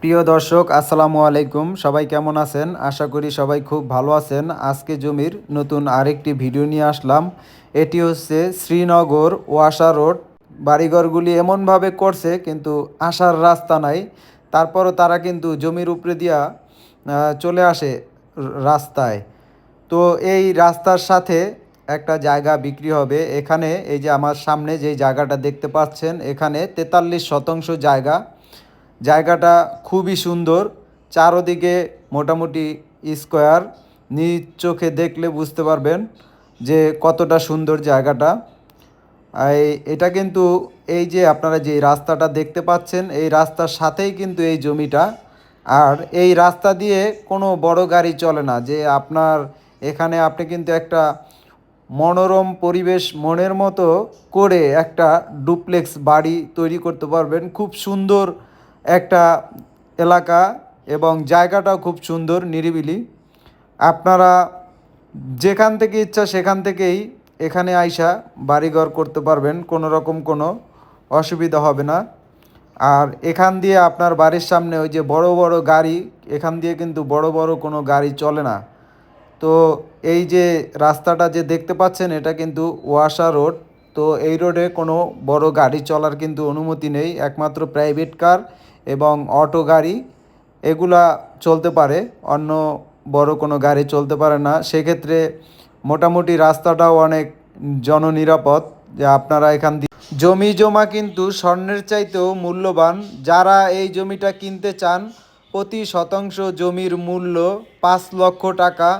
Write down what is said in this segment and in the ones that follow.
প্রিয় দর্শক, আসসালামু আলাইকুম। সবাই কেমন আছেন? আশা করি সবাই খুব ভালো আছেন। আজকে জমির নতুন আরেকটি ভিডিও নিয়ে আসলাম। এটি হচ্ছে শ্রীনগর ওয়াসা রোড। বাড়িঘরগুলি এমনভাবে করছে, কিন্তু আসার রাস্তা নাই। তারপরও তারা কিন্তু জমির উপরে দিয়া চলে আসে রাস্তায়। তো এই রাস্তার সাথে একটা জায়গা বিক্রি হবে। এখানে এই যে আমার সামনে যে জায়গাটা দেখতে পাচ্ছেন, এখানে তেতাল্লিশ শতাংশ জায়গা জায়গাটা খুবই সুন্দর, চারোদিকে মোটামুটি স্কোয়ার। নিজ চোখে দেখলে বুঝতে পারবেন যে কতটা সুন্দর জায়গাটা। এটা কিন্তু এই যে আপনারা যে রাস্তাটা দেখতে পাচ্ছেন, এই রাস্তার সাথেই কিন্তু এই জমিটা। আর এই রাস্তা দিয়ে কোনো বড় গাড়ি চলে না, যে আপনার এখানে আপনি কিন্তু একটা মনোরম পরিবেশ মনের মতো করে একটা ডুপ্লেক্স বাড়ি তৈরি করতে পারবেন। খুব সুন্দর একটা এলাকা এবং জায়গাটাও খুব সুন্দর, নিরিবিলি। আপনারা যেখান থেকে ইচ্ছা সেখান থেকেই এখানে আইসা বাড়িঘর করতে পারবেন, কোনো রকম কোনো অসুবিধা হবে না। আর এখান দিয়ে আপনার বাড়ির সামনে ওই যে বড় বড় গাড়ি, এখান দিয়ে কিন্তু বড় বড় কোনো গাড়ি চলে না। তো এই যে রাস্তাটা যে দেখতে পাচ্ছেন, এটা কিন্তু ওয়াসা রোড। তো এই রোডে কোনো বড় গাড়ি চলার কিন্তু অনুমতি নেই। একমাত্র প্রাইভেট কার এবং অটো গাড়ি এগুলা চলতে পারে। অন্য বড় কোনো গাড়ি চলতে পারে না। সেক্ষেত্রে মোটামুটি রাস্তাটাও অনেক জননিরাপদ। যে আপনারা এখান দিয়ে জমি জমা কিন্তু স্বর্ণের চাইতেও মূল্যবান। যারা এই জমিটা কিনতে চান, প্রতি শতাংশ জমির মূল্য পাঁচ লক্ষ টাকা।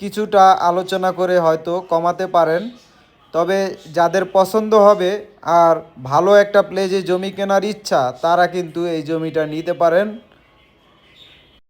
কিছুটা আলোচনা করে হয়তো কমাতে পারেন। তবে যাদের পছন্দ হবে আর ভালো একটা প্লেজে জমি কেনার ইচ্ছা, তারা কিন্তু এই জমিটা নিতে পারেন।